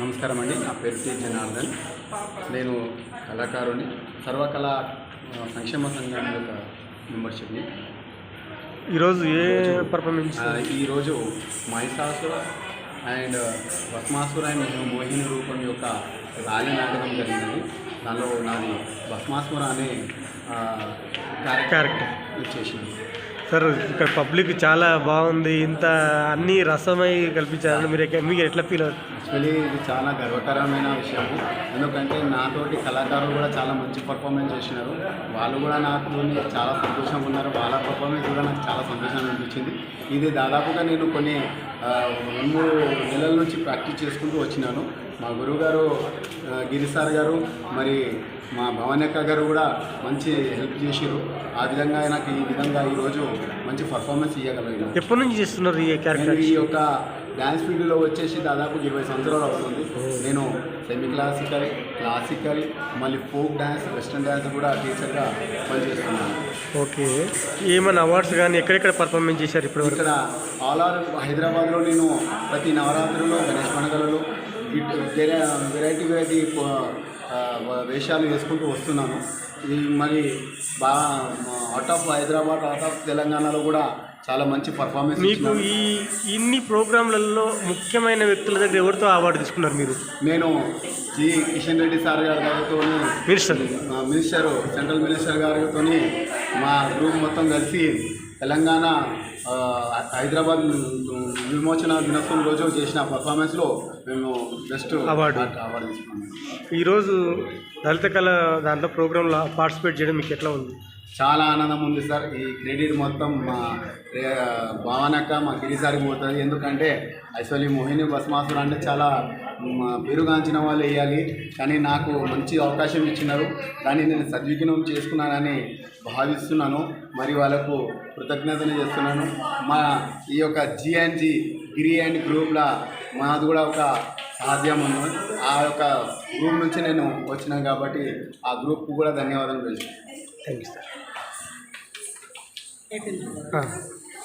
నమస్కారం అండి నా పేరు టి. జనార్దన్. నేను కళాకారుని సర్వకళా సంక్షేమ సంఘం యొక్క మెంబర్షిప్ని. ఈరోజు ఏ పర్ఫార్మెన్స్? ఈరోజు మహిషాసుర అండ్ భస్మాసుర అండ్ మోహిని రూపం యొక్క ర్యాలీ నాటకం జరిగింది. దానిలో నాది భస్మాసుర అనే క్యారెక్టర్ చేసినాను సార్ ఇక్కడ పబ్లిక్ చాలా బాగుంది. ఇంత అన్ని రసమై కల్పించారు. మీరు మీకు ఎట్లా ఫీల్ అవుతుంది? యాక్చువల్లీ ఇది చాలా గర్వకరమైన విషయము ఎందుకంటే నాతోటి కళాకారులు కూడా చాలా మంచి పర్ఫార్మెన్స్ చేసినారు. వాళ్ళు కూడా నాతో చాలా సంతోషంగా ఉన్నారు. వాళ్ళ పర్ఫార్మెన్స్ కూడా నాకు చాలా సంతోషంగా అనిపించింది. ఇది దాదాపుగా నేను కొన్ని రెండు మూడు నెలల నుంచి ప్రాక్టీస్ చేసుకుంటూ వచ్చినాను. మా గురువుగారు ఆ, గిరి మరి మా భవనక్క గారు కూడా మంచి హెల్ప్ చేసిరు ఆ విధంగా నాకు ఈ విధంగా ఈరోజు మంచి పర్ఫార్మెన్స్ ఇవ్వగలిగాను ఎప్పటి నుంచి చేస్తున్నారు ఈ క్యారెక్టర్ ఈ యొక్క డ్యాన్స్ ఫీల్డ్లో వచ్చేసి దాదాపు ఇరవై సంవత్సరాలు అవుతుంది. నేను సెమీ క్లాసికల్ క్లాసికల్ మళ్ళీ ఫోక్ డ్యాన్స్ వెస్ట్రన్ డ్యాన్స్ కూడా టీచర్గా పనిచేస్తున్నాను. ఓకే. ఏమైనా అవార్డ్స్ కానీ ఎక్కడెక్కడ పర్ఫార్మెన్స్ చేశారు ఇప్పుడు ఇక్కడ ఆల్ ఓవర్ హైదరాబాద్లో నేను ప్రతి నవరాత్రుల్లో గణేష్ పండుగలలో వెరైటీ వెరైటీ వేషాలు వేసుకుంటూ వస్తున్నాను. ఇది మరి బాగా out of Hyderabad out of తెలంగాణలో కూడా చాలా మంచి పర్ఫార్మెన్స్ మీకు. ఈ ఇన్ని ప్రోగ్రాంలలో ముఖ్యమైన వ్యక్తుల దగ్గర ఎవరితో అవార్డు తీసుకున్నారు మీరు నేను జి కిషన్ రెడ్డి సార్ గారి గారితో మినిస్టర్ మినిస్టర్ సెంట్రల్ మినిస్టర్ గారితో మా గ్రూప్ మొత్తం కలిసి తెలంగాణ హైదరాబాద్ విమోచన దినోత్సవం రోజు చేసిన పర్ఫార్మెన్స్లో మేము బెస్ట్ అవార్డు. అవార్డు తీసుకున్నాము ఈరోజు దళిత కళ దాంట్లో ప్రోగ్రాంలో పార్టిసిపేట్ చేయడం మీకు ఎట్లా ఉంది చాలా ఆనందం ఉంది సార్. ఈ క్రెడిట్ మొత్తం మా భావనక్క మా గిరిసారికి పోతుంది. ఎందుకంటే యాక్చువల్లీ మోహిని భస్మాసురు అంటే చాలా పేరుగాంచిన వాళ్ళు వేయాలి. కానీ నాకు మంచి అవకాశం ఇచ్చినారు. దాన్ని నేను సద్వినియోగం చేసుకున్నానని భావిస్తున్నాను. మరి వాళ్ళకు కృతజ్ఞతలు చేస్తున్నాను. మా ఈ యొక్క జి అండ్ గిరి అండ్ గ్రూప్ల మాది కూడా ఒక సాధ్యం ఉంది ఆ యొక్క గ్రూప్ నుంచి నేను వచ్చినాను కాబట్టి ఆ గ్రూప్కు కూడా ధన్యవాదాలు తెలుసు. Thank you sir. ಹಾಂ